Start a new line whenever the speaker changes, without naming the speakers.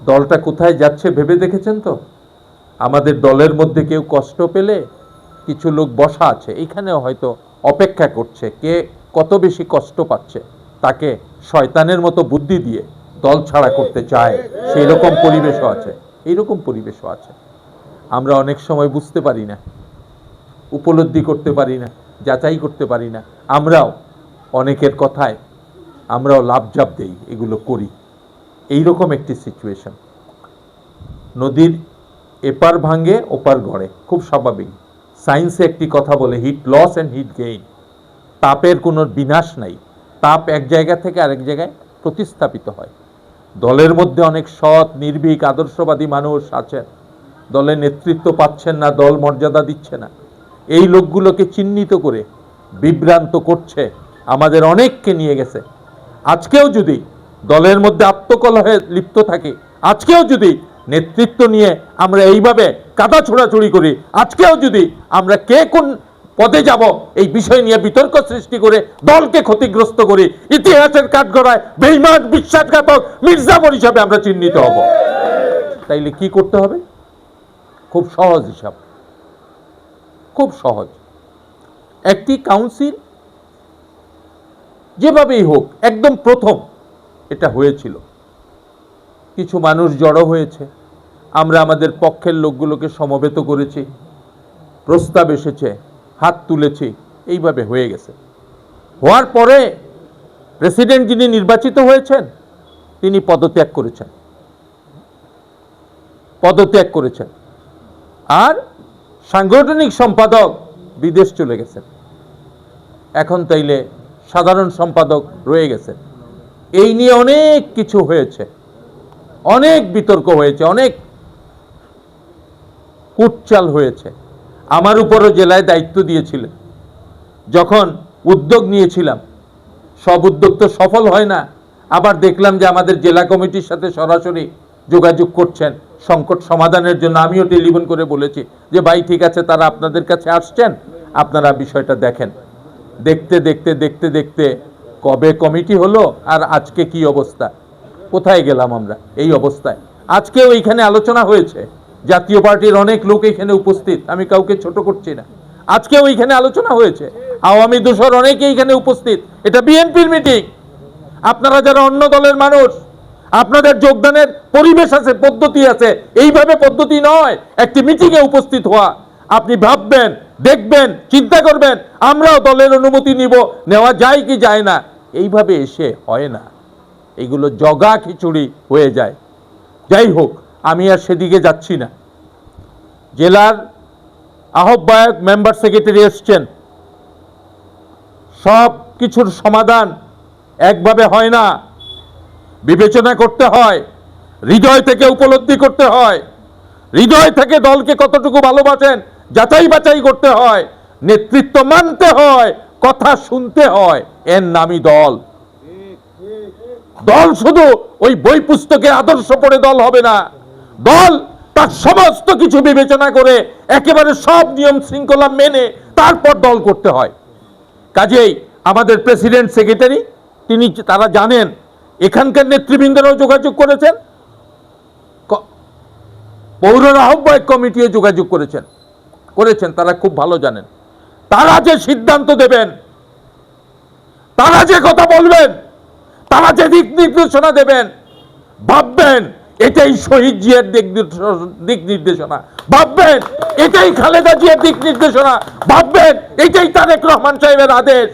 দলটা কোথায় যাচ্ছে ভেবে দেখেছেন তো? আমাদের দলের মধ্যে কেউ কষ্ট পেলে কিছু লোক বসা আছে, এইখানেও হয়তো অপেক্ষা করছে কে কত বেশি কষ্ট পাচ্ছে। তাকে শয়তানের মতো বুদ্ধি দিয়ে দল ছাড়া করতে চায় সেই রকম পরিবেশও আছে, এইরকম পরিবেশও আছে। আমরা অনেক সময় বুঝতে পারি না, উপলব্ধি করতে পারি না, যাচাই করতে পারি না, আমরাও অনেকের কথায় আমরাও লাভজাপ দেই, এগুলো করি। এইরকম একটি সিচুয়েশন নদীর এপার ভাঙ্গে ওপার গড়ে। খুব স্বাভাবিক। সায়েন্সে একটি কথা বলে heat loss and heat gain তাপের কোনো বিনাশ নাই। তাপ এক জায়গা থেকে আরেক জায়গায় প্রতিস্থাপিত হয়। দলের মধ্যে অনেক সৎ, নির্ভীক, আদর্শবাদী মানুষ আছেন। দলের নেতৃত্ব পাচ্ছেন না, দল মর্যাদা দিচ্ছে না। এই লোকগুলোকে চিহ্নিত করে বিভ্রান্ত করছে, আমাদের অনেককে নিয়ে গেছে। আজকেও যদি দলের মধ্যে আত্মকলহে লিপ্ত থাকি। আজকেও যদি নেতৃত্ব নিয়ে আমরা এইভাবে কাদা ছোড়াছুড়ি করি, আজকেও যদি আমরা কে কোন পদে যাব, এই বিষয় নিয়ে বিতর্ক সৃষ্টি করে দলকে ক্ষতিগ্রস্ত করি, ইতিহাসের কাঠগড়ায় বেইমান বিশ্বাসঘাতক মির্জাফর হিসাবে আমরা চিহ্নিত হব। তাইলে কি করতে হবে? খুব সহজ হিসাব। খুব সহজ। একটি কাউন্সিল যেভাবেই হোক, একদম প্রথম এটা হয়েছিল। কিছু মানুষ জড়ো হয়েছে। আমরা আমাদের পক্ষের লোকগুলোকে সমবেত করেছি। প্রস্তাব এসেছে, হাত তুলেছি, এইভাবে হয়ে গেছে। হওয়ার পরে প্রেসিডেন্ট যিনি নির্বাচিত হয়েছেন, তিনি পদত্যাগ করেছেন। পদত্যাগ করেছেন। আর সাংগঠনিক সম্পাদক বিদেশ চলে গেছেন। এখন তাইলে সাধারণ সম্পাদক রয়ে গেছেন। এই নিয়ে অনেক কিছু হয়েছে। অনেক বিতর্ক হয়েছে, অনেক কুটচাল হয়েছে। আমার উপরও জেলায় দায়িত্ব দিয়েছিলেন। যখন উদ্যোগ নিয়েছিলাম, সব উদ্যোগ তো সফল হয় না। আবার দেখলাম যে আমাদের জেলা কমিটির সাথে সরাসরি যোগাযোগ করছেন। সংকট সমাধানের জন্য আমিও টেলিফোন করে বলেছি যে, ভাই, ঠিক আছে, তারা আপনাদের কাছে আসছেন। আপনারা বিষয়টা দেখেন। দেখতে দেখতে দেখতে দেখতে কবে কমিটি হলো আর আজকে কি অবস্থা? কোথায় গেলাম আমরা এই অবস্থায়? আজকেও এইখানে আলোচনা হয়েছে। জাতীয় পার্টির অনেক লোক এখানে উপস্থিত, আমি কাউকে ছোট করছি না। আজকেও এইখানে আলোচনা হয়েছে। আওয়ামী দোষর অনেকে এইখানে উপস্থিত। এটা বিএনপির মিটিং আপনারা যারা অন্য দলের মানুষ, আপনাদের যোগদানের পরিবেশ আছে, পদ্ধতি আছে। এইভাবে পদ্ধতি নয়, একটি মিটিংয়ে উপস্থিত হওয়া। আপনি ভাববেন, দেখবেন, চিন্তা করবেন, আমরাও দলের অনুমতি নিব, নেওয়া যায় কি যায় না। এইভাবে এসে হয় না। এগুলো জগা খিচুড়ি হয়ে যায়। যাই হোক, আমি আর সেদিকে যাচ্ছি না। জেলার আহ্বায়ক মেম্বার সেক্রেটারি এসছেন। সব কিছুর সমাধান একভাবে হয় না। বিবেচনা করতে হয়, হৃদয় থেকে উপলব্ধি করতে হয়, হৃদয় থেকে দলকে কতটুকু ভালোবাসেন যাচাই বাছাই করতে হয়, নেতৃত্ব মানতে হয় কথা শুনতে হয়, এর নামই দল। দল শুধু ওই বই পুস্তকে আদর্শ পড়ে দল হবে না। দল তার সমস্ত কিছু বিবেচনা করে একেবারে সব নিয়ম শৃঙ্খলা মেনে তারপর দল করতে হয়। কাজেই আমাদের প্রেসিডেন্ট সেক্রেটারি, তিনি তারা জানেন, এখানকার নেতৃবৃন্দরাও যোগাযোগ করেছেন পৌর আহ্বায়ক কমিটিও যোগাযোগ করেছেন করেছেন, তারা খুব ভালো জানেন। তারা যে সিদ্ধান্ত দেবেন, তারা যে কথা বলবেন, তারা যে দিক নির্দেশনা দেবেন, ভাববেন এটাই শহীদ জিয়ার দিক দিক নির্দেশনা। ভাববেন এটাই খালেদা জিয়ার দিক নির্দেশনা। ভাববেন এটাই তারেক রহমান সাহেবের আদেশ।